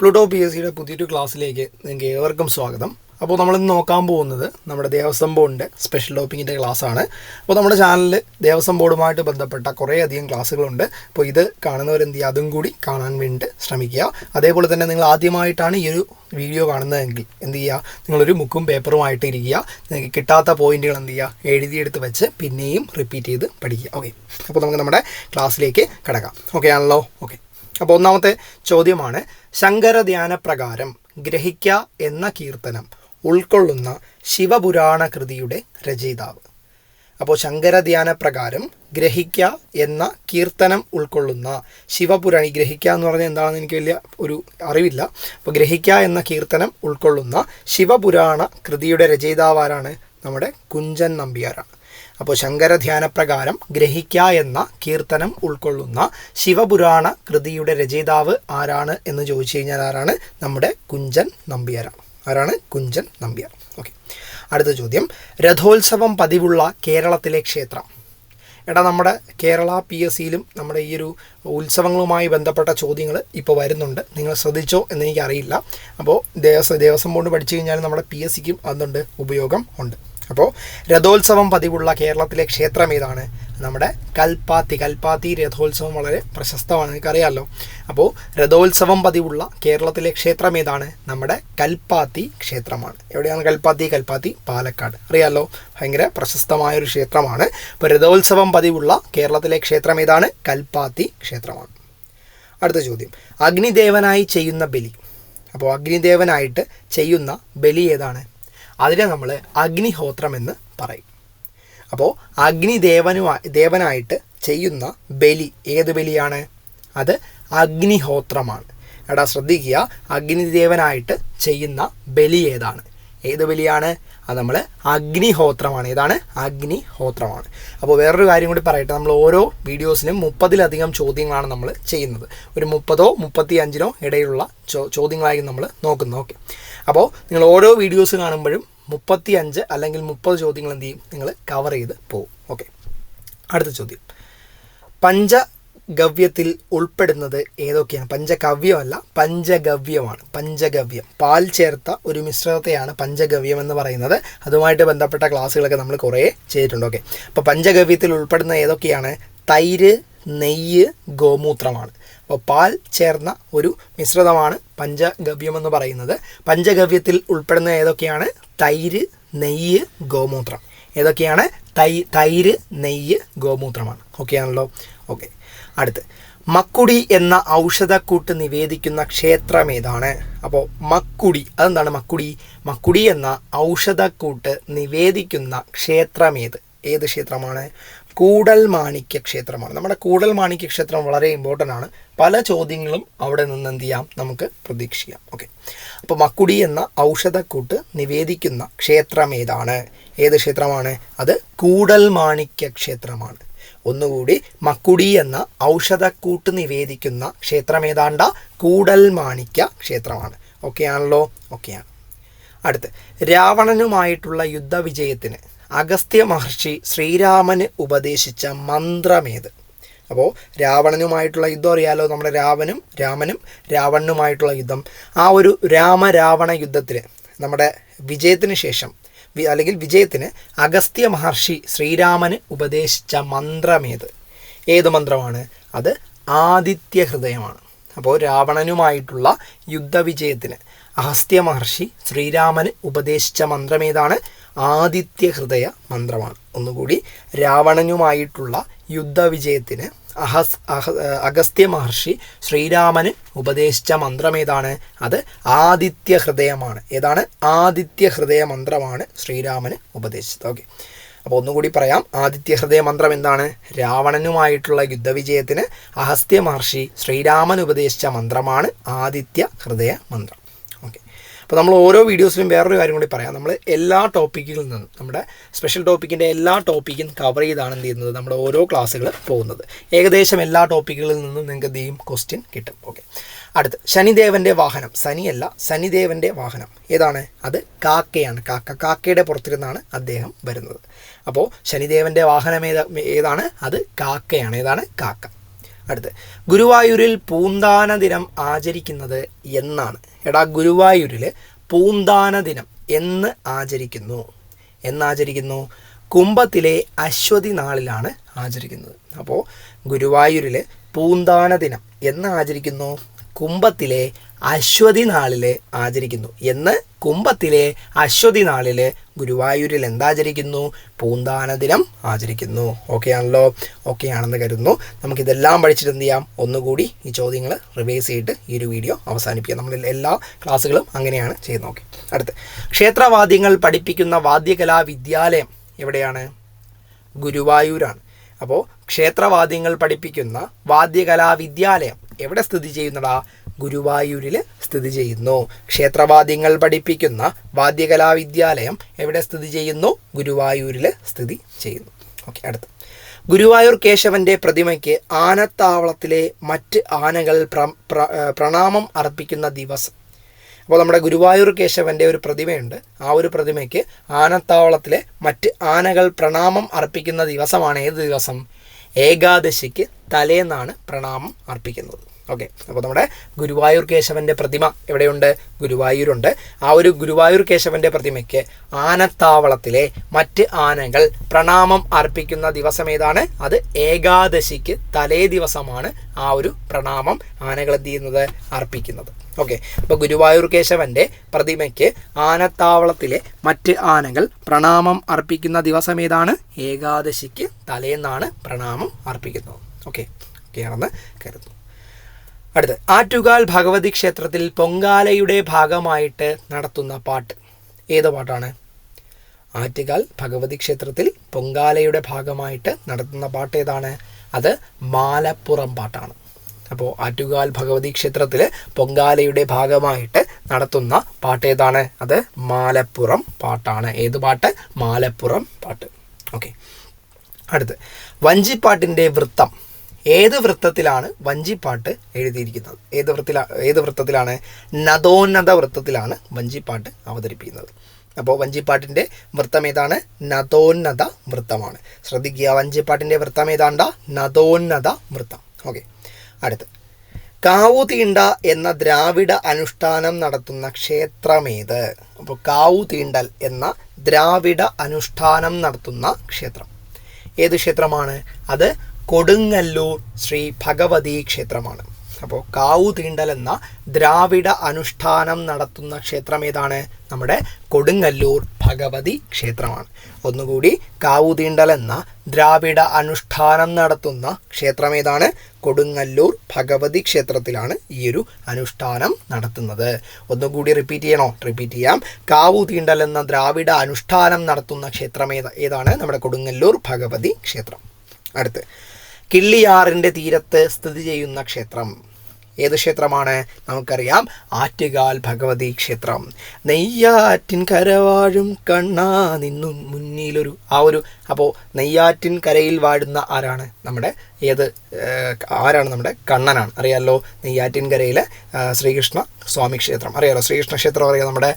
Pluto P S സിയുടെ പുതിയൊരു ക്ലാസ്സിലേക്ക് നിങ്ങൾക്ക് ഏവർക്കും സ്വാഗതം. അപ്പോൾ നമ്മൾ ഇന്ന് നോക്കാൻ പോകുന്നത് നമ്മുടെ ദേവസ്വം ബോർഡിന്റെ സ്പെഷ്യൽ ടോപ്പിക്കിന്റെ ആണ് അപ്പോൾ നമ്മുടെ ചാനലിൽ ദേവസ്വം ബോർഡുമായിട്ട് ബന്ധപ്പെട്ട കുറേയധികം ക്ലാസ്സുകളുണ്ട്. അപ്പോൾ ഇത് കാണുന്നവരെന്ത് ചെയ്യുക? അതും കൂടി കാണാൻ വേണ്ടിയിട്ട് ശ്രമിക്കുക. അതേപോലെ തന്നെ നിങ്ങൾ ആദ്യമായിട്ടാണ് ഈ ഒരു വീഡിയോ കാണുന്നതെങ്കിൽ എന്ത് ചെയ്യുക? നിങ്ങളൊരു ബുക്കും പേപ്പറുമായിട്ട് ഇരിക്കുക. നിങ്ങൾക്ക് കിട്ടാത്ത പോയിന്റുകൾ എന്ത് ചെയ്യുക? എഴുതിയെടുത്ത് വെച്ച് പിന്നെയും റിപ്പീറ്റ് ചെയ്ത് പഠിക്കുക. ഓക്കെ അപ്പോൾ നമുക്ക് നമ്മുടെ ക്ലാസ്സിലേക്ക് കിടക്കാം. ഓക്കെ ആണല്ലോ? ഓക്കെ അപ്പോൾ ഒന്നാമത്തെ ചോദ്യമാണ് ശങ്കരധ്യാന പ്രകാരം ഗ്രഹിക്ക എന്ന കീർത്തനം ഉൾക്കൊള്ളുന്ന ശിവപുരാണ കൃതിയുടെ രചയിതാവ്. അപ്പോൾ ശങ്കരധ്യാന പ്രകാരം ഗ്രഹിക്ക എന്ന കീർത്തനം ഉൾക്കൊള്ളുന്ന ശിവപുരാണി ഗ്രഹിക്ക എന്ന് പറഞ്ഞാൽ എന്താണെന്ന് എനിക്ക് വലിയ ഒരു അറിവില്ല. അപ്പോൾ ഗ്രഹിക്ക എന്ന കീർത്തനം ഉൾക്കൊള്ളുന്ന ശിവപുരാണ കൃതിയുടെ രചയിതാവ് ആരാണ്? നമ്മുടെ കുഞ്ചൻ നമ്പ്യാരാണ്. അപ്പോൾ ശങ്കരധ്യാനപ്രകാരം ഗ്രഹിക്ക എന്ന കീർത്തനം ഉൾക്കൊള്ളുന്ന ശിവപുരാണ കൃതിയുടെ രചയിതാവ് ആരാണ് എന്ന് ചോദിച്ചു കഴിഞ്ഞാൽ ആരാണ്? നമ്മുടെ കുഞ്ചൻ നമ്പ്യാരാണ് ആരാണ്? കുഞ്ചൻ നമ്പ്യാർ. ഓക്കെ. അടുത്ത ചോദ്യം. രഥോത്സവം പതിവുള്ള കേരളത്തിലെ ക്ഷേത്രം. എടാ നമ്മുടെ കേരള പി എസ് സിയിലും നമ്മുടെ ഈ ഒരു ഉത്സവങ്ങളുമായി ബന്ധപ്പെട്ട ചോദ്യങ്ങൾ ഇപ്പോൾ വരുന്നുണ്ട്. നിങ്ങൾ ശ്രദ്ധിച്ചോ എന്ന് എനിക്കറിയില്ല അപ്പോൾ ദേവസ്വം ദേവസ്വം ബോർഡ് പഠിച്ചു കഴിഞ്ഞാൽ നമ്മുടെ പി എസ് സിക്കും അതുണ്ട് ഉപയോഗം ഉണ്ട്. അപ്പോൾ രഥോത്സവം പതിവുള്ള കേരളത്തിലെ ക്ഷേത്രം ഏതാണ്? നമ്മുടെ കൽപ്പാത്തി. കൽപ്പാത്തി രഥോത്സവം വളരെ പ്രശസ്തമാണ് നിങ്ങൾക്കറിയാമല്ലോ അപ്പോൾ രഥോത്സവം പതിവുള്ള കേരളത്തിലെ ക്ഷേത്രം ഏതാണ്? നമ്മുടെ കൽപ്പാത്തി ക്ഷേത്രമാണ്. എവിടെയാണ് കൽപ്പാത്തി? കൽപ്പാത്തി പാലക്കാട്. അറിയാമല്ലോ ഭയങ്കര പ്രശസ്തമായൊരു ക്ഷേത്രമാണ്. അപ്പോൾ രഥോത്സവം പതിവുള്ള കേരളത്തിലെ ക്ഷേത്രം ഏതാണ്? കൽപ്പാത്തി ക്ഷേത്രമാണ്. അടുത്ത ചോദ്യം. അഗ്നിദേവനായി ചെയ്യുന്ന ബലി. അപ്പോൾ അഗ്നിദേവനായിട്ട് ചെയ്യുന്ന ബലി ഏതാണ്? അതിനെ നമ്മൾ അഗ്നിഹോത്രം എന്ന് പറയും. അപ്പോൾ അഗ്നിദേവനുമായി ദേവനായിട്ട് ചെയ്യുന്ന ബലി ഏത് ബലിയാണ്? അത് അഗ്നിഹോത്രമാണ്. എടാ ശ്രദ്ധിക്കുക അഗ്നിദേവനായിട്ട് ചെയ്യുന്ന ബലി ഏതാണ്? ഏത് ബലിയാണ്? അത് നമ്മൾ അഗ്നിഹോത്രമാണ്. ഏതാണ്? അഗ്നിഹോത്രമാണ്. അപ്പോൾ വേറൊരു കാര്യം കൂടി പറയട്ടെ. നമ്മൾ ഓരോ വീഡിയോസിനും മുപ്പതിലധികം ചോദ്യങ്ങളാണ് നമ്മൾ ചെയ്യുന്നത്. ഒരു മുപ്പതോ മുപ്പത്തി അഞ്ചിനോ ഇടയിലുള്ള ചോ ചോദ്യങ്ങളായി നമ്മൾ നോക്കുന്നത്. ഓക്കെ. അപ്പോൾ നിങ്ങൾ ഓരോ വീഡിയോസ് കാണുമ്പോഴും മുപ്പത്തി അഞ്ച് അല്ലെങ്കിൽ മുപ്പത് ചോദ്യങ്ങൾ എന്ത് ചെയ്യും? നിങ്ങൾ കവർ ചെയ്ത് പോകും. ഓക്കെ. അടുത്ത ചോദ്യം. പഞ്ചഗവ്യത്തിൽ ഉൾപ്പെടുന്നത് ഏതൊക്കെയാണ്? പഞ്ചകവ്യമല്ല പഞ്ചഗവ്യമാണ്. പഞ്ചഗവ്യം. പാൽ ചേർത്ത ഒരു മിശ്രിതത്തെയാണ് പഞ്ചഗവ്യം എന്ന് പറയുന്നത്. അതുമായിട്ട് ബന്ധപ്പെട്ട ക്ലാസ്സുകളൊക്കെ നമ്മൾ കുറേ ചെയ്തിട്ടുണ്ട്. ഓക്കെ. അപ്പോൾ പഞ്ചഗവ്യത്തിൽ ഉൾപ്പെടുന്ന ഏതൊക്കെയാണ്? തൈര് നെയ്യ് ഗോമൂത്രമാണ്. അപ്പോൾ പാൽ ചേർന്ന ഒരു മിശ്രിതമാണ് പഞ്ചഗവ്യം എന്ന് പറയുന്നത്. പഞ്ചഗവ്യത്തിൽ ഉൾപ്പെടുന്ന ഏതൊക്കെയാണ്? തൈര് നെയ്യ് ഗോമൂത്രം. ഏതൊക്കെയാണ്? തൈ തൈര് നെയ്യ് ഗോമൂത്രമാണ്. ഓക്കെ ആണല്ലോ? ഓക്കെ. അടുത്ത്. മക്കുടി എന്ന ഔഷധക്കൂട്ട് നിവേദിക്കുന്ന ക്ഷേത്രം ഏതാണ്? അപ്പോൾ മക്കുടി അതെന്താണ് മക്കുടി? മക്കുടി എന്ന ഔഷധക്കൂട്ട് നിവേദിക്കുന്ന ക്ഷേത്രം ഏത്? ഏത് ക്ഷേത്രമാണ്? കൂടൽ മാണിക്യ ക്ഷേത്രമാണ്. നമ്മുടെ കൂടൽ മാണിക്യ ക്ഷേത്രം വളരെ ഇമ്പോർട്ടന്റ് ആണ്. പല ചോദ്യങ്ങളും അവിടെ നിന്ന് എന്ത് ചെയ്യാം? നമുക്ക് പ്രതീക്ഷിക്കാം. ഓക്കെ അപ്പോൾ മക്കുടി എന്ന ഔഷധക്കൂട്ട് നിവേദിക്കുന്ന ക്ഷേത്രം ഏതാണ്? ഏത് ക്ഷേത്രമാണ്? അത് കൂടൽ മാണിക്യ ക്ഷേത്രമാണ്. ഒന്നുകൂടി മക്കുടി എന്ന ഔഷധക്കൂട്ട് നിവേദിക്കുന്ന ക്ഷേത്രം ഏതാണ്ട കൂടൽ മാണിക്യ ക്ഷേത്രമാണ്. ഓക്കെ ആണല്ലോ? ഓക്കെയാണ് അടുത്ത് രാവണനുമായിട്ടുള്ള യുദ്ധവിജയത്തിന് അഗസ്ത്യ മഹർഷി ശ്രീരാമന് ഉപദേശിച്ച മന്ത്രമേത് അപ്പോൾ രാവണനുമായിട്ടുള്ള യുദ്ധം അറിയാലോ നമ്മുടെ രാവനും രാമനും രാവണനുമായിട്ടുള്ള യുദ്ധം. ആ ഒരു രാമരാവണ യുദ്ധത്തിൽ നമ്മുടെ വിജയത്തിന് ശേഷം അല്ലെങ്കിൽ വിജയത്തിന് അഗസ്ത്യ മഹർഷി ശ്രീരാമന് ഉപദേശിച്ച മന്ത്രമേത് ഏത്? മന്ത്രമാണ്? അത് ആദിത്യ ഹൃദയമാണ്. അപ്പോൾ രാവണനുമായിട്ടുള്ള യുദ്ധവിജയത്തിന് അഗസ്ത്യ മഹർഷി ശ്രീരാമന് ഉപദേശിച്ച മന്ത്രമേതാണ് ആദിത്യ ഹൃദയ മന്ത്രമാണ്. ഒന്നുകൂടി രാവണനുമായിട്ടുള്ള യുദ്ധവിജയത്തിന് അഹസ് അഹ അഗസ്ത്യ മഹർഷി ശ്രീരാമന് ഉപദേശിച്ച മന്ത്രം ഏതാണ്? അത് ആദിത്യ ഹൃദയമാണ്. ഏതാണ്? ആദിത്യ ഹൃദയ മന്ത്രമാണ് ശ്രീരാമന് ഉപദേശിച്ചത്. ഓക്കെ. അപ്പോൾ ഒന്നുകൂടി പറയാം. ആദിത്യ ഹൃദയ മന്ത്രം എന്താണ്? രാവണനുമായിട്ടുള്ള യുദ്ധവിജയത്തിന് അഹസ്ത്യ മഹർഷി ശ്രീരാമൻ ഉപദേശിച്ച മന്ത്രമാണ് ആദിത്യ ഹൃദയ മന്ത്രം. അപ്പോൾ നമ്മൾ ഓരോ വീഡിയോസിലും വേറൊരു കാര്യം കൂടി പറയാം. നമ്മൾ എല്ലാ ടോപ്പിക്കിൽ നിന്നും നമ്മുടെ സ്പെഷ്യൽ ടോപ്പിക്കിന്റെ എല്ലാ ടോപ്പിക്കും കവർ ചെയ്താണ് എന്ത് ചെയ്യുന്നത്? നമ്മുടെ ഓരോ ക്ലാസ്സുകൾ പോകുന്നത്. ഏകദേശം എല്ലാ ടോപ്പിക്കുകളിൽ നിന്നും നിങ്ങൾക്ക് എന്ത് ചെയ്യും? ക്വസ്റ്റ്യൻ കിട്ടും. ഓക്കെ അടുത്ത് ശനിദേവന്റെ വാഹനം. ശനിയല്ല ശനിദേവന്റെ വാഹനം. ഏതാണ്? അത് കാക്കയാണ്. കാക്ക കാക്കയുടെ പുറത്തിരുന്നാണ് അദ്ദേഹം വരുന്നത്. അപ്പോൾ ശനിദേവന്റെ വാഹനം ഏതാ ഏതാണ്? അത് കാക്കയാണ്. ഏതാണ്? കാക്ക. അടുത്ത്. ഗുരുവായൂരിൽ പൂന്താന ദിനം ആചരിക്കുന്നത് എന്നാണ്. എടാ ഗുരുവായൂരിൽ പൂന്താന ദിനം എന്ന് ആചരിക്കുന്നു. എന്നാചരിക്കുന്നു? കുംഭത്തിലെ അശ്വതി നാളിലാണ് ആചരിക്കുന്നത്. അപ്പോൾ ഗുരുവായൂരിൽ പൂന്താന ദിനം എന്ന് ആചരിക്കുന്നു. കുംഭത്തിലെ അശ്വതി നാളിൽ ആചരിക്കുന്നു. എന്ന് കുംഭത്തിലെ അശ്വതി നാളിൽ ഗുരുവായൂരിൽ എന്താചരിക്കുന്നു? പൂന്താന ദിനം ആചരിക്കുന്നു. ഓക്കെ ആണല്ലോ? ഓക്കെ ആണെന്ന് കരുതുന്നു. നമുക്കിതെല്ലാം പഠിച്ചിട്ട് എന്ത് ചെയ്യാം? ഒന്നുകൂടി ഈ ചോദ്യങ്ങൾ റിവൈസ് ചെയ്തിട്ട് ഈ ഒരു വീഡിയോ അവസാനിപ്പിക്കാം. നമ്മൾ എല്ലാ ക്ലാസ്സുകളും അങ്ങനെയാണ് ചെയ്യുന്നത് ഓക്കെ അടുത്ത്. ക്ഷേത്രവാദ്യങ്ങൾ പഠിപ്പിക്കുന്ന വാദ്യകലാ വിദ്യാലയം എവിടെയാണ്? ഗുരുവായൂരാണ്. അപ്പോൾ ക്ഷേത്രവാദ്യങ്ങൾ പഠിപ്പിക്കുന്ന വാദ്യകലാ വിദ്യാലയം എവിടെ സ്ഥിതി ചെയ്യുന്നടാ ഗുരുവായൂരിൽ സ്ഥിതി ചെയ്യുന്നു. ക്ഷേത്രവാദ്യങ്ങൾ പഠിപ്പിക്കുന്ന വാദ്യകലാവിദ്യാലയം എവിടെ സ്ഥിതി ചെയ്യുന്നു? ഗുരുവായൂരിൽ സ്ഥിതി ചെയ്യുന്നു. ഓക്കെ അടുത്ത്. ഗുരുവായൂർ കേശവന്റെ പ്രതിമയ്ക്ക് ആനത്താവളത്തിലെ മറ്റ് ആനകൾ പ്രണാമം അർപ്പിക്കുന്ന ദിവസം. അപ്പോൾ നമ്മുടെ ഗുരുവായൂർ കേശവന്റെ ഒരു പ്രതിമയുണ്ട്. ആ ഒരു പ്രതിമയ്ക്ക് ആനത്താവളത്തിലെ മറ്റ് ആനകൾ പ്രണാമം അർപ്പിക്കുന്ന ദിവസമാണ്. ഏത് ദിവസം? ഏകാദശിക്ക് തലേന്നാണ് പ്രണാമം അർപ്പിക്കുന്നത്. ഓക്കെ അപ്പോൾ നമ്മുടെ ഗുരുവായൂർ കേശവന്റെ പ്രതിമ എവിടെയുണ്ട്? ഗുരുവായൂരുണ്ട്. ആ ഒരു ഗുരുവായൂർ കേശവന്റെ പ്രതിമയ്ക്ക് ആനത്താവളത്തിലെ മറ്റ് ആനകൾ പ്രണാമം അർപ്പിക്കുന്ന ദിവസം ഏതാണ്? അത് ഏകാദശിക്ക് തലേ ദിവസമാണ് ആ ഒരു പ്രണാമം ആനകൾ എന്ത് ചെയ്യുന്നത്? അർപ്പിക്കുന്നത്. ഓക്കെ അപ്പോൾ ഗുരുവായൂർ കേശവന്റെ പ്രതിമയ്ക്ക് ആനത്താവളത്തിലെ മറ്റ് ആനകൾ പ്രണാമം അർപ്പിക്കുന്ന ദിവസം ഏതാണ്? ഏകാദശിക്ക് തലേന്നാണ് പ്രണാമം അർപ്പിക്കുന്നത്. ഓക്കെ ഓക്കെ ആണെന്ന് കരുതുന്നു. അടുത്ത് ആറ്റുകാൽ ഭഗവതി ക്ഷേത്രത്തിൽ പൊങ്കാലയുടെ ഭാഗമായിട്ട് നടത്തുന്ന പാട്ട്. ഏത് പാട്ടാണ്? ആറ്റുകാൽ ഭഗവതി ക്ഷേത്രത്തിൽ പൊങ്കാലയുടെ ഭാഗമായിട്ട് നടത്തുന്ന പാട്ട് ഏതാണ്? അത് മാലപ്പുറം പാട്ടാണ്. അപ്പോൾ ആറ്റുകാൽ ഭഗവതി ക്ഷേത്രത്തിൽ പൊങ്കാലയുടെ ഭാഗമായിട്ട് നടത്തുന്ന പാട്ട് ഏതാണ്? അത് മാലപ്പുറം പാട്ടാണ്. ഏത് പാട്ട്? മാലപ്പുറം പാട്ട്. ഓക്കെ. അടുത്ത് വഞ്ചിപ്പാട്ടിന്റെ വൃത്തം. ഏത് വൃത്തത്തിലാണ് വഞ്ചിപ്പാട്ട് എഴുതിയിരിക്കുന്നത്? ഏത് വൃത്തില ഏത് വൃത്തത്തിലാണ് നദോന്നത വൃത്തത്തിലാണ് വഞ്ചിപ്പാട്ട് അവതരിപ്പിക്കുന്നത്? അപ്പോൾ വഞ്ചിപ്പാട്ടിന്റെ വൃത്തം ഏതാണ്? നദോന്നത വൃത്തമാണ്. ശ്രദ്ധിക്കുക വഞ്ചിപ്പാട്ടിന്റെ വൃത്തം ഏതാണ്ട? നദോന്നത വൃത്തം. ഓക്കെ അടുത്ത്. കാവു തീണ്ട എന്ന ദ്രാവിഡ അനുഷ്ഠാനം നടത്തുന്ന ക്ഷേത്രമേത്? അപ്പോൾ കാവു തീണ്ടൽ എന്ന ദ്രാവിഡ അനുഷ്ഠാനം നടത്തുന്ന ക്ഷേത്രം. ഏത് ക്ഷേത്രമാണ്? അത് കൊടുങ്ങല്ലൂർ ശ്രീ ഭഗവതി ക്ഷേത്രമാണ്. അപ്പോൾ കാവു തീണ്ടൽ എന്ന ദ്രാവിഡ അനുഷ്ഠാനം നടത്തുന്ന ക്ഷേത്രം ഏതാണ്? നമ്മുടെ കൊടുങ്ങല്ലൂർ ഭഗവതി ക്ഷേത്രമാണ്. ഒന്നുകൂടി കാവു തീണ്ടൽ എന്ന ദ്രാവിഡ അനുഷ്ഠാനം നടത്തുന്ന ക്ഷേത്രം ഏതാണ്? കൊടുങ്ങല്ലൂർ ഭഗവതി ക്ഷേത്രത്തിലാണ് ഈ ഒരു അനുഷ്ഠാനം നടത്തുന്നത്. ഒന്നുകൂടി റിപ്പീറ്റ് ചെയ്യണോ? റിപ്പീറ്റ് ചെയ്യാം. കാവു തീണ്ടൽ എന്ന ദ്രാവിഡ അനുഷ്ഠാനം നടത്തുന്ന ക്ഷേത്രം ഏതാണ്? നമ്മുടെ കൊടുങ്ങല്ലൂർ ഭഗവതി ക്ഷേത്രം. അടുത്ത്. കിള്ളിയാറിന്റെ തീരത്ത് സ്ഥിതി ചെയ്യുന്ന ക്ഷേത്രം. ഏത് ക്ഷേത്രമാണ്? നമുക്കറിയാം. ആറ്റുകാൽ ഭഗവതി ക്ഷേത്രം. നെയ്യാറ്റിൻ കരവാഴും കണ്ണാ നിന്നും മുന്നിലൊരു ആ ഒരു അപ്പോൾ നെയ്യാറ്റിൻ കരയിൽ വാഴുന്ന ആരാണ്? നമ്മുടെ ഏത് ആരാണ് നമ്മുടെ കണ്ണനാണ്? അറിയാമല്ലോ നെയ്യാറ്റിൻകരയിലെ ശ്രീകൃഷ്ണ സ്വാമി ക്ഷേത്രം. അറിയാലോ ശ്രീകൃഷ്ണ ക്ഷേത്രം അറിയാം നമ്മുടെ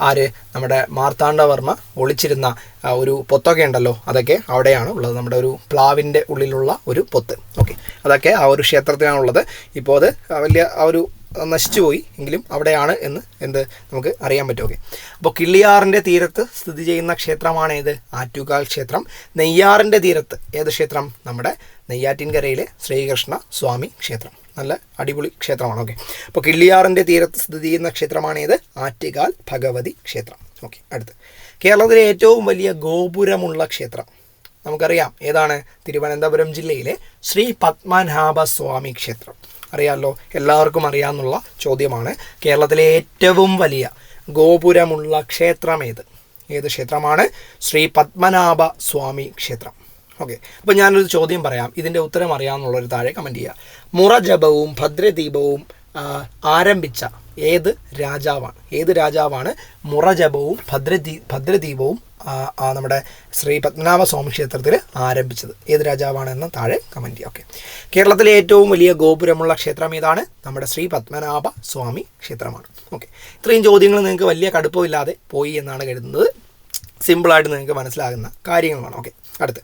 ആര്? നമ്മുടെ മാർത്താണ്ഡവർമ്മ ഒളിച്ചിരുന്ന ഒരു പൊത്തൊക്കെ ഉണ്ടല്ലോ അതൊക്കെ അവിടെയാണ് ഉള്ളത്. നമ്മുടെ ഒരു പ്ലാവിന്റെ ഉള്ളിലുള്ള ഒരു പൊത്ത്. ഓക്കെ. അതൊക്കെ ആ ഒരു ക്ഷേത്രത്തിനാണുള്ളത്. ഇപ്പോൾ അത് വലിയ ആ ഒരു നശിച്ചുപോയി എങ്കിലും അവിടെയാണ് എന്ന് എന്ത് നമുക്ക് അറിയാൻ പറ്റും. ഓക്കെ. അപ്പോൾ കിള്ളിയാറിന്റെ തീരത്ത് സ്ഥിതി ചെയ്യുന്ന ക്ഷേത്രമാണ് ഏത്? ആറ്റുകാൽ ക്ഷേത്രം. നെയ്യാറിന്റെ തീരത്ത് ഏത് ക്ഷേത്രം? നമ്മുടെ നെയ്യാറ്റിൻകരയിലെ ശ്രീകൃഷ്ണ സ്വാമി ക്ഷേത്രം. നല്ല അടിപൊളി ക്ഷേത്രമാണ്. ഓക്കെ. അപ്പോൾ കിള്ളിയാറിന്റെ തീരത്ത് സ്ഥിതി ചെയ്യുന്ന ക്ഷേത്രമാണ് ഏത്? ആറ്റുകാൽ ഭഗവതി ക്ഷേത്രം. ഓക്കെ അടുത്ത്. കേരളത്തിലെ ഏറ്റവും വലിയ ഗോപുരമുള്ള ക്ഷേത്രം നമുക്കറിയാം. ഏതാണ്? തിരുവനന്തപുരം ജില്ലയിലെ ശ്രീ പത്മനാഭസ്വാമി ക്ഷേത്രം. അറിയാമല്ലോ എല്ലാവർക്കും അറിയാമെന്നുള്ള ചോദ്യമാണ്. കേരളത്തിലെ ഏറ്റവും വലിയ ഗോപുരമുള്ള ക്ഷേത്രം ഏത്? ഏത് ക്ഷേത്രമാണ്? ശ്രീ പത്മനാഭ സ്വാമി ക്ഷേത്രം. ഓക്കെ. അപ്പോൾ ഞാനൊരു ചോദ്യം പറയാം. ഇതിന്റെ ഉത്തരം അറിയാമെന്നുള്ളൊരു താഴെ കമന്റ് ചെയ്യുക മുറജപവും ഭദ്രദീപവും ആരംഭിച്ച ഏത് രാജാവാണ്? ഏത് രാജാവാണ്? മുറജപവും ഭദ്രദീ ഭദ്രദീപവും നമ്മുടെ ശ്രീ പത്മനാഭ സ്വാമി ക്ഷേത്രത്തിൽ ആരംഭിച്ചത്. ഏത് രാജാവാണെന്ന് താഴെ കമന്റ് ചെയ്യുക ഓക്കെ കേരളത്തിലെ ഏറ്റവും വലിയ ഗോപുരമുള്ള ക്ഷേത്രം ഏതാണ്? നമ്മുടെ ശ്രീ പത്മനാഭ സ്വാമി ക്ഷേത്രമാണ്. ഓക്കെ ഇത്രയും ചോദ്യങ്ങൾ നിങ്ങൾക്ക് വലിയ കടുപ്പമില്ലാതെ പോയി എന്നാണ് കരുതുന്നത്. സിമ്പിളായിട്ട് നിങ്ങൾക്ക് മനസ്സിലാകുന്ന കാര്യങ്ങളാണ് ഓക്കെ അടുത്ത്.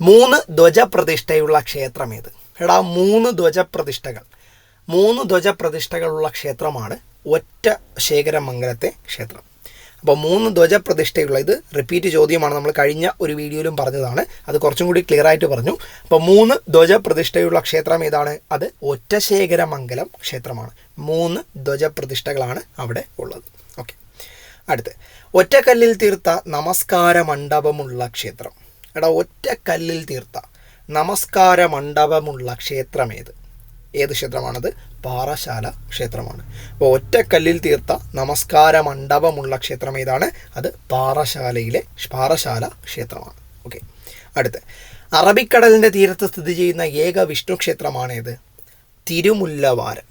മൂന്ന് ധ്വജപ്രതിഷ്ഠയുള്ള ക്ഷേത്രം ഏത്? എടാ മൂന്ന് ധ്വജപ്രതിഷ്ഠകൾ. മൂന്ന് ധ്വജപ്രതിഷ്ഠകളുള്ള ക്ഷേത്രമാണ് ഒറ്റ ശേഖരമംഗലത്തെ ക്ഷേത്രം. അപ്പോൾ മൂന്ന് ധ്വജപ്രതിഷ്ഠയുള്ള ഇത് റിപ്പീറ്റ് ചോദ്യമാണ്. നമ്മൾ കഴിഞ്ഞ ഒരു വീഡിയോയിലും പറഞ്ഞതാണ്. അത് കുറച്ചും കൂടി ക്ലിയർ ആയിട്ട് പറഞ്ഞു. അപ്പോൾ മൂന്ന് ധ്വജപ്രതിഷ്ഠയുള്ള ക്ഷേത്രം ഏതാണ്? അത് ഒറ്റശേഖരമംഗലം ക്ഷേത്രമാണ്. മൂന്ന് ധ്വജപ്രതിഷ്ഠകളാണ് അവിടെ ഉള്ളത്. ഓക്കെ. അടുത്ത്. ഒറ്റക്കല്ലിൽ തീർത്ത നമസ്കാര മണ്ഡപമുള്ള ക്ഷേത്രം. എടാ ഒറ്റക്കല്ലിൽ തീർത്ത നമസ്കാര മണ്ഡപമുള്ള ക്ഷേത്രം ഏത് ഏത് ക്ഷേത്രമാണത്? പാറശാല ക്ഷേത്രമാണ്. അപ്പോൾ ഒറ്റക്കല്ലിൽ തീർത്ത നമസ്കാര മണ്ഡപമുള്ള ക്ഷേത്രം ഏതാണ്? അത് പാറശാലയിലെ പാറശാല ക്ഷേത്രമാണ്. ഓക്കെ. അടുത്ത്. അറബിക്കടലിന്റെ തീരത്ത് സ്ഥിതി ചെയ്യുന്ന ഏക വിഷ്ണു ക്ഷേത്രമാണേത്? തിരുമുല്ലവാരം.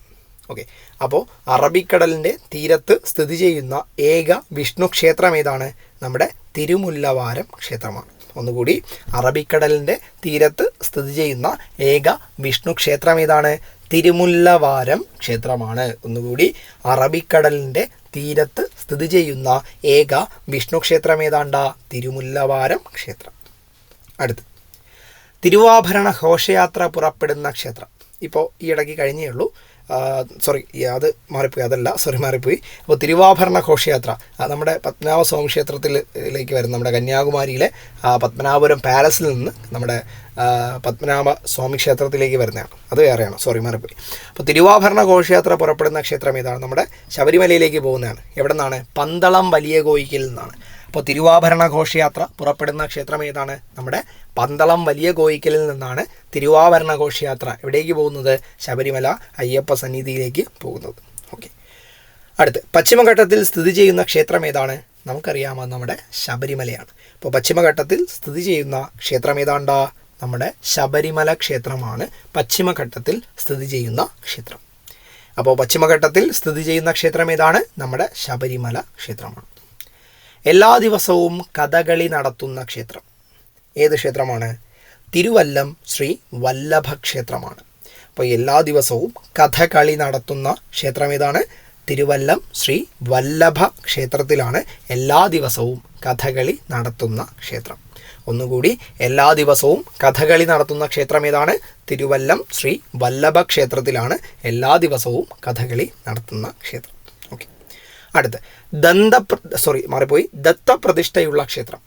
ഓക്കെ. അപ്പോൾ അറബിക്കടലിന്റെ തീരത്ത് സ്ഥിതി ചെയ്യുന്ന ഏക വിഷ്ണു ക്ഷേത്രം ഏതാണ്? നമ്മുടെ തിരുമുല്ലവാരം ക്ഷേത്രമാണ്. ഒന്നുകൂടി അറബിക്കടലിന്റെ തീരത്ത് സ്ഥിതി ചെയ്യുന്ന ഏക വിഷ്ണു ക്ഷേത്രം ഏതാണ്? തിരുമുല്ലവാരം ക്ഷേത്രമാണ്. ഒന്നുകൂടി അറബിക്കടലിന്റെ തീരത്ത് സ്ഥിതി ചെയ്യുന്ന ഏക വിഷ്ണു ക്ഷേത്രം ഏതാണ്ട? തിരുമുല്ലവാരം ക്ഷേത്രം. അടുത്ത് തിരുവാഭരണ ഘോഷയാത്ര പുറപ്പെടുന്ന ക്ഷേത്രം. ഇപ്പോൾ ഈ ഇടയ്ക്ക് കഴിഞ്ഞേ ഉള്ളൂ. സോറി അത് മാറിപ്പോയി. അതല്ല സോറി മാറിപ്പോയി. അപ്പോൾ തിരുവാഭരണ ഘോഷയാത്ര നമ്മുടെ പത്മനാഭ സ്വാമി ക്ഷേത്രത്തിലേക്ക് വരുന്ന നമ്മുടെ കന്യാകുമാരിയിലെ പത്മനാഭപുരം പാലസിൽ നിന്ന് നമ്മുടെ പത്മനാഭ സ്വാമി ക്ഷേത്രത്തിലേക്ക് വരുന്നതാണ് അത് വേറെയാണ്. സോറി മാറിപ്പോയി. അപ്പോൾ തിരുവാഭരണ ഘോഷയാത്ര പുറപ്പെടുന്ന ക്ഷേത്രം ഏതാണ് നമ്മുടെ ശബരിമലയിലേക്ക് പോകുന്നതാണ് എവിടെ നിന്നാണ് പന്തളം വലിയ കോയിക്കിൽ നിന്നാണ്. അപ്പോൾ തിരുവാഭരണ ഘോഷയാത്ര പുറപ്പെടുന്ന ക്ഷേത്രം ഏതാണ്? നമ്മുടെ പന്തളം വലിയ കോയിക്കലിൽ നിന്നാണ് തിരുവാഭരണ ഘോഷയാത്ര എവിടേക്ക് പോകുന്നത്? ശബരിമല അയ്യപ്പ സന്നിധിയിലേക്ക് പോകുന്നത്. ഓക്കെ. അടുത്ത് പശ്ചിമഘട്ടത്തിൽ സ്ഥിതി ചെയ്യുന്ന ക്ഷേത്രം ഏതാണ്? നമുക്കറിയാമോ നമ്മുടെ ശബരിമലയാണ്. അപ്പോൾ പശ്ചിമഘട്ടത്തിൽ സ്ഥിതി ചെയ്യുന്ന ക്ഷേത്രം ഏതാണ്ടാ? നമ്മുടെ ശബരിമല ക്ഷേത്രമാണ് പശ്ചിമഘട്ടത്തിൽ സ്ഥിതി ചെയ്യുന്ന ക്ഷേത്രം. അപ്പോൾ പശ്ചിമഘട്ടത്തിൽ സ്ഥിതി ചെയ്യുന്ന ക്ഷേത്രം ഏതാണ്? നമ്മുടെ ശബരിമല ക്ഷേത്രമാണ്. എല്ലാ ദിവസവും കഥകളി നടത്തുന്ന ക്ഷേത്രം. ഏത് ക്ഷേത്രമാണ്? തിരുവല്ലം ശ്രീ വല്ലഭ ക്ഷേത്രമാണ്. അപ്പോൾ എല്ലാ ദിവസവും കഥകളി നടത്തുന്ന ക്ഷേത്രം ഏതാണ്? തിരുവല്ലം ശ്രീ വല്ലഭ ക്ഷേത്രത്തിലാണ് എല്ലാ ദിവസവും കഥകളി നടത്തുന്ന ക്ഷേത്രം. ഒന്നുകൂടി എല്ലാ ദിവസവും കഥകളി നടത്തുന്ന ക്ഷേത്രം ഏതാണ്? തിരുവല്ലം ശ്രീ വല്ലഭ ക്ഷേത്രത്തിലാണ് എല്ലാ ദിവസവും കഥകളി നടത്തുന്ന ക്ഷേത്രം. അടുത്ത്. ദന്ത സോറി മാറിപ്പോയി. ദത്തപ്രതിഷ്ഠയുള്ള ക്ഷേത്രം.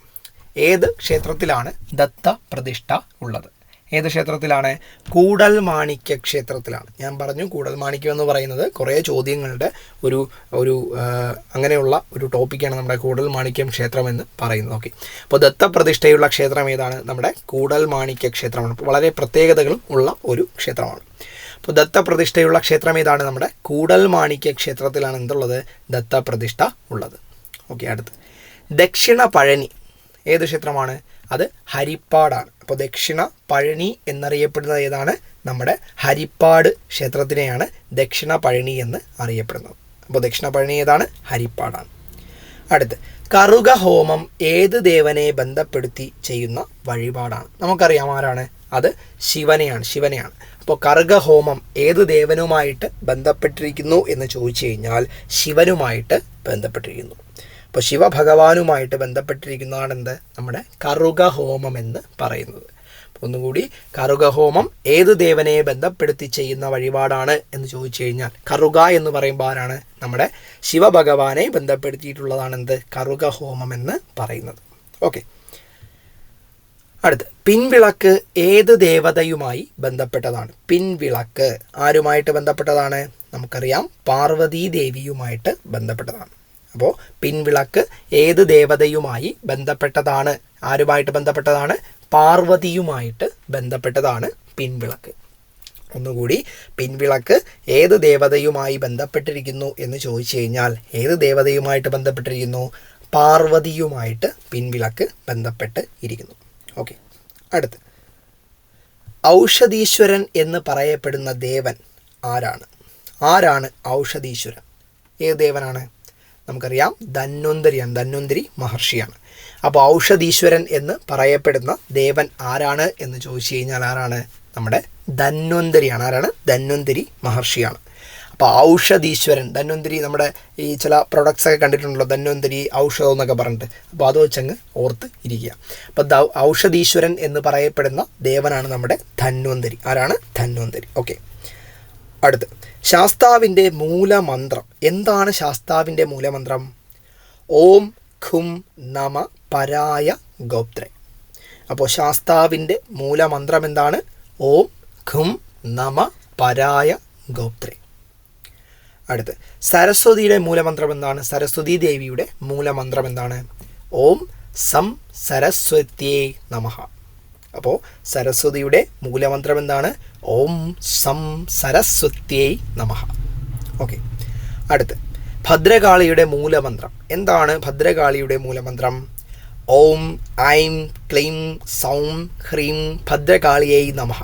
ഏത് ക്ഷേത്രത്തിലാണ് ദത്തപ്രതിഷ്ഠ ഉള്ളത്? ഏത് ക്ഷേത്രത്തിലാണ്? കൂടൽ മാണിക്യ ക്ഷേത്രത്തിലാണ്. ഞാൻ പറഞ്ഞു കൂടൽ മാണിക്യം എന്ന് പറയുന്നത് കുറേ ചോദ്യങ്ങളുടെ ഒരു ഒരു അങ്ങനെയുള്ള ഒരു ടോപ്പിക്കാണ് നമ്മുടെ കൂടൽ മാണിക്യം ക്ഷേത്രം എന്ന് പറയുന്നത്. ഓക്കെ അപ്പോൾ ദത്തപ്രതിഷ്ഠയുള്ള ക്ഷേത്രം ഏതാണ്? നമ്മുടെ കൂടൽ മാണിക്യ ക്ഷേത്രമാണ്. വളരെ പ്രത്യേകതകളും ഉള്ള ഒരു ക്ഷേത്രമാണ്. അപ്പോൾ ദത്തപ്രതിഷ്ഠയുള്ള ക്ഷേത്രം ഏതാണ് നമ്മുടെ കൂടൽ മാണിക്യ ക്ഷേത്രത്തിലാണ് എന്തുള്ളത്? ദത്തപ്രതിഷ്ഠ ഉള്ളത്. ഓക്കെ അടുത്ത്. ദക്ഷിണ പഴനി ഏത് ക്ഷേത്രമാണ്? അത് ഹരിപ്പാടാണ്. അപ്പോൾ ദക്ഷിണ പഴനി എന്നറിയപ്പെടുന്നത് ഏതാണ്? നമ്മുടെ ഹരിപ്പാട് ക്ഷേത്രത്തിനെയാണ് ദക്ഷിണ പഴനി എന്ന് അറിയപ്പെടുന്നത്. അപ്പോൾ ദക്ഷിണ പഴനി ഏതാണ്? ഹരിപ്പാടാണ്. അടുത്ത്. കറുക ഹോമം ഏത് ദേവനെ ബന്ധപ്പെടുത്തി ചെയ്യുന്ന വഴിപാടാണ്? നമുക്കറിയാം ആരാണ്? അത് ശിവനെയാണ് ശിവനെയാണ്. അപ്പോൾ കർഗഹോമം ഹോമം ഏത് ദേവനുമായിട്ട് ബന്ധപ്പെട്ടിരിക്കുന്നു എന്ന് ചോദിച്ചു കഴിഞ്ഞാൽ ശിവനുമായിട്ട് ബന്ധപ്പെട്ടിരിക്കുന്നു. അപ്പോൾ ശിവഭഗവാനുമായിട്ട് ബന്ധപ്പെട്ടിരിക്കുന്നതാണ് എന്ത് നമ്മുടെ കറുകഹോമം എന്ന് പറയുന്നത്. ഒന്നുകൂടി കറുകഹോമം ഏത് ദേവനെ ബന്ധപ്പെടുത്തി ചെയ്യുന്ന വഴിപാടാണ് എന്ന് ചോദിച്ചു കഴിഞ്ഞാൽ കറുക എന്ന് പറയുമ്പോൾ ആരാണ്? നമ്മുടെ ശിവഭഗവാനെ ബന്ധപ്പെടുത്തിയിട്ടുള്ളതാണ് എന്ത് കറുക ഹോമം എന്ന് പറയുന്നത്. ഓക്കെ. അടുത്ത്. പിൻവിളക്ക് ഏത് ദേവതയുമായി ബന്ധപ്പെട്ടതാണ്? പിൻവിളക്ക് ആരുമായിട്ട് ബന്ധപ്പെട്ടതാണ്? നമുക്കറിയാം പാർവതീ ദേവിയുമായിട്ട് ബന്ധപ്പെട്ടതാണ്. അപ്പോൾ പിൻവിളക്ക് ഏത് ദേവതയുമായി ബന്ധപ്പെട്ടതാണ്? ആരുമായിട്ട് ബന്ധപ്പെട്ടതാണ്? പാർവതിയുമായിട്ട് ബന്ധപ്പെട്ടതാണ് പിൻവിളക്ക്. ഒന്നുകൂടി പിൻവിളക്ക് ഏത് ദേവതയുമായി ബന്ധപ്പെട്ടിരിക്കുന്നു എന്ന് ചോദിച്ചു കഴിഞ്ഞാൽ ഏത് ദേവതയുമായിട്ട് ബന്ധപ്പെട്ടിരിക്കുന്നു? പാർവതിയുമായിട്ട് പിൻവിളക്ക് ബന്ധപ്പെട്ട് ഇരിക്കുന്നു. ഓക്കെ അടുത്ത്. ഔഷധീശ്വരൻ എന്ന് പറയപ്പെടുന്ന ദേവൻ ആരാണ്? ആരാണ് ഔഷധീശ്വരൻ? ഏത് ദേവനാണ്? നമുക്കറിയാം ധന്വന്തരിയാണ് ധന്വന്തരി മഹർഷിയാണ്. അപ്പോൾ ഔഷധീശ്വരൻ എന്ന് പറയപ്പെടുന്ന ദേവൻ ആരാണ് എന്ന് ചോദിച്ചു കഴിഞ്ഞാൽ ആരാണ്? നമ്മുടെ ധന്വന്തരിയാണ്. ആരാണ്? ധന്വന്തരി മഹർഷിയാണ്. അപ്പോൾ ഔഷധീശ്വരൻ ധന്വന്തിരി നമ്മുടെ ഈ ചില പ്രൊഡക്ട്സ് ഒക്കെ കണ്ടിട്ടുണ്ടല്ലോ ധന്വന്തിരി ഔഷധം എന്നൊക്കെ പറഞ്ഞിട്ട്. അപ്പോൾ അത് വെച്ചങ്ങ് ഓർത്ത് ഇരിക്കുക. അപ്പോൾ ഔഷധീശ്വരൻ എന്ന് പറയപ്പെടുന്ന ദേവനാണ് നമ്മുടെ ധന്വന്തരി. ആരാണ്? ധന്വന്തരി. ഓക്കെ. അടുത്ത്. ശാസ്താവിന്റെ മൂലമന്ത്രം. എന്താണ് ശാസ്താവിന്റെ മൂലമന്ത്രം? ഓം ഖും നമ പരായ ഗോപ്ത്രേ അപ്പോൾ ശാസ്താവിന്റെ മൂലമന്ത്രം എന്താണ്? ഓം ഖും നമ പരായ ഗോപ്ത്രേ അടുത്ത്. സരസ്വതിയുടെ മൂലമന്ത്രം എന്താണ് സരസ്വതി ദേവിയുടെ മൂലമന്ത്രം എന്താണ് ഓം സം സരസ്വത്യേ നമഃ. അപ്പോൾ സരസ്വതിയുടെ മൂലമന്ത്രം എന്താണ് ഓം സം സരസ്വത്യേ നമഃ. ഓക്കെ. അടുത്ത്. ഭദ്രകാളിയുടെ മൂലമന്ത്രം. എന്താണ് ഭദ്രകാളിയുടെ മൂലമന്ത്രം? ഓം ഐം ക്ലീം സൗം ഹ്രീം ഭദ്രകാളിയേ നമഃ.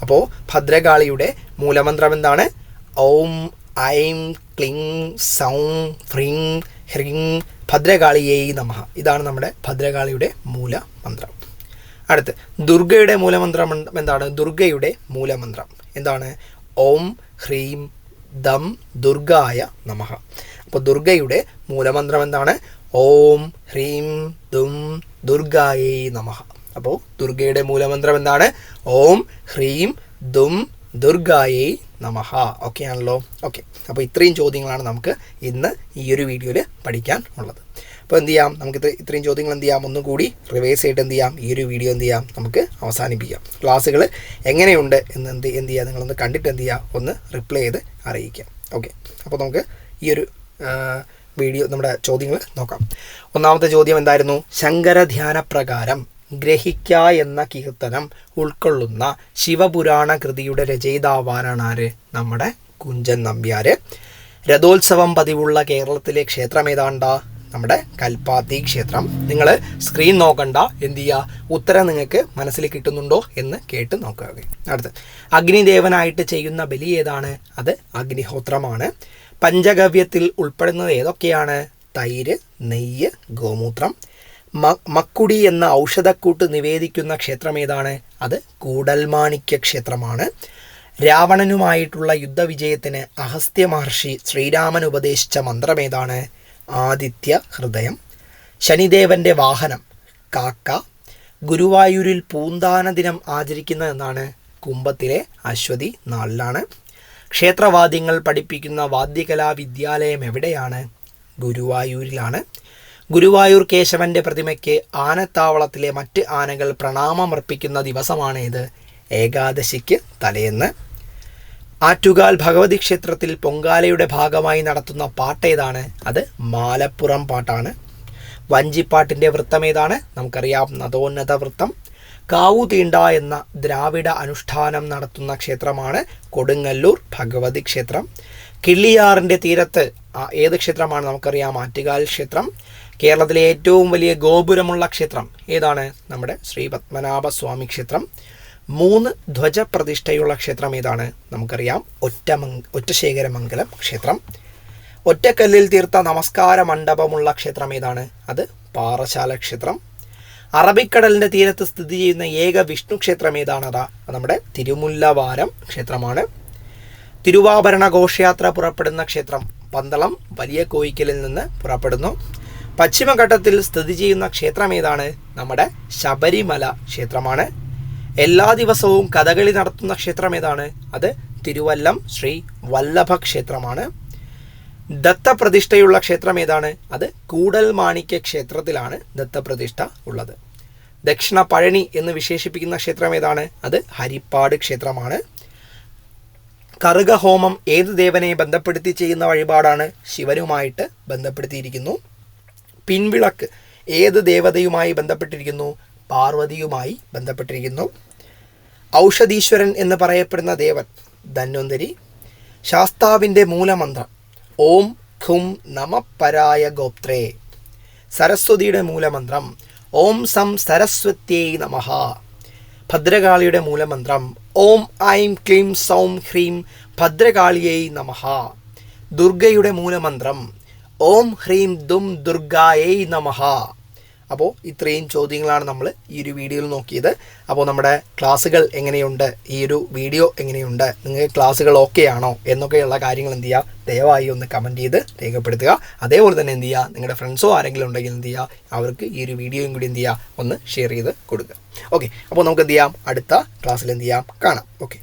അപ്പോൾ ഭദ്രകാളിയുടെ മൂലമന്ത്രം എന്താണ് ഓം ഐം ക്ലിങ് സൗം ഫ്രിങ് ഹ്രിങ് ഭദ്രകാളിയേ നമഃ ഇതാണ് നമ്മുടെ ഭദ്രകാളിയുടെ മൂലമന്ത്രം. അടുത്ത് ദുർഗയുടെ മൂലമന്ത്രം എന്താണ്? ദുർഗയുടെ മൂലമന്ത്രം. എന്താണ്? ഓം ഹ്രീം ദം ദുർഗായ നമഃ അപ്പോൾ ദുർഗയുടെ മൂലമന്ത്രം എന്താണ്? ഓം ഹ്രീം ദും ദുർഗായേ നമഃ അപ്പോൾ ദുർഗയുടെ മൂലമന്ത്രം എന്താണ്? ഓം ഹ്രീം ദും ദുർഗായേ നമഃ ഓക്കെ ആണല്ലോ. ഓക്കെ അപ്പോൾ ഇത്രയും ചോദ്യങ്ങളാണ് നമുക്ക് ഇന്ന് ഈ ഒരു വീഡിയോയിൽ പഠിക്കാൻ ഉള്ളത്. അപ്പോൾ എന്ത് ചെയ്യാം? നമുക്ക് ഇത്ര ഇത്രയും ചോദ്യങ്ങൾ എന്ത് ചെയ്യാം? ഒന്നും കൂടി റിവേഴ്സ് ആയിട്ട് എന്ത് ചെയ്യാം? ഈ ഒരു വീഡിയോ എന്ത് ചെയ്യാം? നമുക്ക് അവസാനിപ്പിക്കാം. ക്ലാസ്സുകൾ എങ്ങനെയുണ്ട് എന്ന് എന്ത് എന്ത് ചെയ്യുക നിങ്ങളൊന്ന് കണ്ടിട്ട് എന്ത് ചെയ്യുക ഒന്ന് റിപ്ലൈ ചെയ്ത് അറിയിക്കാം. ഓക്കെ അപ്പോൾ നമുക്ക് ഈ ഒരു വീഡിയോ നമ്മുടെ ചോദ്യങ്ങൾ നോക്കാം. ഒന്നാമത്തെ ചോദ്യം എന്തായിരുന്നു? ശങ്കരധ്യാന പ്രകാരം ഗ്രഹിക്ക എന്ന കീർത്തനം ഉൾക്കൊള്ളുന്ന ശിവപുരാണ കൃതിയുടെ രചയിതാവാനാണ് ആര് നമ്മുടെ കുഞ്ചൻ നമ്പ്യാർ രഥോത്സവം പതിവുള്ള കേരളത്തിലെ ക്ഷേത്രം ഏതാണ്ട നമ്മുടെ കൽപ്പാത്തി ക്ഷേത്രം. നിങ്ങൾ സ്ക്രീൻ നോക്കണ്ട. എന്ത് ചെയ്യുക ഉത്തരം നിങ്ങൾക്ക് മനസ്സിൽ കിട്ടുന്നുണ്ടോ എന്ന് കേട്ട് നോക്കുക. അടുത്ത് അഗ്നിദേവനായിട്ട് ചെയ്യുന്ന ബലി ഏതാണ്? അത് അഗ്നിഹോത്രമാണ്. പഞ്ചഗവ്യത്തിൽ ഉൾപ്പെടുന്നത് ഏതൊക്കെയാണ്? തൈര് നെയ്യ് ഗോമൂത്രം. മക്കുടി എന്ന ഔഷധക്കൂട്ട് നിവേദിക്കുന്ന ക്ഷേത്രം ഏതാണ് അത് കൂടൽമാണിക്യ ക്ഷേത്രമാണ്. രാവണനുമായിട്ടുള്ള യുദ്ധവിജയത്തിന് അഹസ്ത്യ മഹർഷി ശ്രീരാമൻ ഉപദേശിച്ച മന്ത്രമേതാണ്? ആദിത്യ ഹൃദയം. ശനിദേവന്റെ വാഹനം. കാക്ക. ഗുരുവായൂരിൽ പൂന്താന ദിനം ആചരിക്കുന്ന എന്നാണ്. കുംഭത്തിലെ അശ്വതി നാളിലാണ്. ക്ഷേത്രവാദ്യങ്ങൾ പഠിപ്പിക്കുന്ന വാദ്യകലാ വിദ്യാലയം എവിടെയാണ്? ഗുരുവായൂരിലാണ്. ഗുരുവായൂർ കേശവന്റെ പ്രതിമയ്ക്ക് ആനത്താവളത്തിലെ മറ്റ് ആനകൾ പ്രണാമമർപ്പിക്കുന്ന ദിവസമാണ് ഇത് ഏകാദശിക്ക് തലേന്ന്. ആറ്റുകാൽ ഭഗവതി ക്ഷേത്രത്തിൽ പൊങ്കാലയുടെ ഭാഗമായി നടത്തുന്ന പാട്ടേതാണ്. അത് മാലപ്പുറം പാട്ടാണ്. വഞ്ചിപ്പാട്ടിന്റെ വൃത്തം ഏതാണ് നമുക്കറിയാം നദോന്നത വൃത്തം. കാവു തീണ്ട എന്ന ദ്രാവിഡ അനുഷ്ഠാനം നടത്തുന്ന ക്ഷേത്രമാണ് കൊടുങ്ങല്ലൂർ ഭഗവതി ക്ഷേത്രം. കിള്ളിയാറിന്റെ തീരത്ത് ഏത് ക്ഷേത്രമാണ് നമുക്കറിയാം. ആറ്റുകാൽ ക്ഷേത്രം. കേരളത്തിലെ ഏറ്റവും വലിയ ഗോപുരമുള്ള ക്ഷേത്രം ഏതാണ്? നമ്മുടെ ശ്രീ പത്മനാഭ സ്വാമി ക്ഷേത്രം. മൂന്ന് ധ്വജ പ്രതിഷ്ഠയുള്ള ക്ഷേത്രം ഏതാണ്? നമുക്കറിയാം. ഒറ്റമംഗ ഒറ്റശേഖരമംഗലം ക്ഷേത്രം. ഒറ്റക്കല്ലിൽ തീർത്ത നമസ്കാര മണ്ഡപമുള്ള ക്ഷേത്രം ഏതാണ്? അത് പാറശാല ക്ഷേത്രം. അറബിക്കടലിന്റെ തീരത്ത് സ്ഥിതി ചെയ്യുന്ന ഏക വിഷ്ണു ക്ഷേത്രം ഏതാണതാ അത് നമ്മുടെ തിരുമുല്ലവാരം ക്ഷേത്രമാണ്. തിരുവാഭരണ ഘോഷയാത്ര പുറപ്പെടുന്ന ക്ഷേത്രം. പന്തളം വലിയ കോയിക്കലിൽ നിന്ന് പുറപ്പെടുന്നു. പശ്ചിമഘട്ടത്തിൽ സ്ഥിതി ചെയ്യുന്ന ക്ഷേത്രം ഏതാണ്? നമ്മുടെ ശബരിമല ക്ഷേത്രമാണ്. എല്ലാ ദിവസവും കഥകളി നടത്തുന്ന ക്ഷേത്രം ഏതാണ്? അത് തിരുവല്ലം ശ്രീ വല്ലഭ ക്ഷേത്രമാണ്. ദത്തപ്രതിഷ്ഠയുള്ള ക്ഷേത്രം ഏതാണ്? അത് കൂടൽ മാണിക്യ ക്ഷേത്രത്തിലാണ് ദത്തപ്രതിഷ്ഠ ഉള്ളത്. ദക്ഷിണ പഴനി എന്ന് വിശേഷിപ്പിക്കുന്ന ക്ഷേത്രം ഏതാണ്? അത് ഹരിപ്പാട് ക്ഷേത്രമാണ്. കറുകഹോമം ഏത് ദേവനെ ബന്ധപ്പെടുത്തി ചെയ്യുന്ന വഴിപാടാണ്? ശിവനുമായിട്ട് ബന്ധപ്പെടുത്തിയിരിക്കുന്നു. പിൻവിളക്ക്. ഏത് ദേവതയുമായി ബന്ധപ്പെട്ടിരിക്കുന്നു? പാർവതിയുമായി ബന്ധപ്പെട്ടിരിക്കുന്നു. ഔഷധീശ്വരൻ എന്ന് പറയപ്പെടുന്ന ദേവൻ ധന്വന്തരി. ശാസ്താവിന്റെ മൂലമന്ത്രം ഓം ഖും നമ പരായ ഗോപ്ത്രേ. സരസ്വതിയുടെ മൂലമന്ത്രം ഓം സം സരസ്വത്യേ നമഃ. ഭദ്രകാളിയുടെ മൂലമന്ത്രം ഓം ഐം ക്ലീം സൗം ഹ്രീം ഭദ്രകാളിയേ നമഃ. ദുർഗയുടെ മൂലമന്ത്രം ഓം ഹ്രീം ദും ദുർഗായൈ നമഃ അപ്പോൾ ഇത്രയും ചോദ്യങ്ങളാണ് നമ്മൾ ഈ ഒരു വീഡിയോയിൽ നോക്കിയത്. അപ്പോൾ നമ്മുടെ ക്ലാസ്സുകൾ എങ്ങനെയുണ്ട്? ഈ ഒരു വീഡിയോ എങ്ങനെയുണ്ട്? നിങ്ങൾക്ക് ക്ലാസ്സുകൾ ഓക്കെ ആണോ? എന്നൊക്കെയുള്ള കാര്യങ്ങൾ എന്ത് ചെയ്യുക ദയവായി ഒന്ന് കമന്റ് ചെയ്ത് രേഖപ്പെടുത്തുക. അതേപോലെ തന്നെ എന്ത് ചെയ്യുക നിങ്ങളുടെ ഫ്രണ്ട്സോ ആരെങ്കിലും ഉണ്ടെങ്കിൽ എന്ത് ചെയ്യുക അവർക്ക് ഈ ഒരു വീഡിയോയും കൂടി എന്ത് ചെയ്യുക ഒന്ന് ഷെയർ ചെയ്ത് കൊടുക്കുക. ഓക്കെ അപ്പോൾ നമുക്ക് എന്ത് ചെയ്യാം? അടുത്ത ക്ലാസ്സിൽ എന്ത് ചെയ്യാം? കാണാം. ഓക്കെ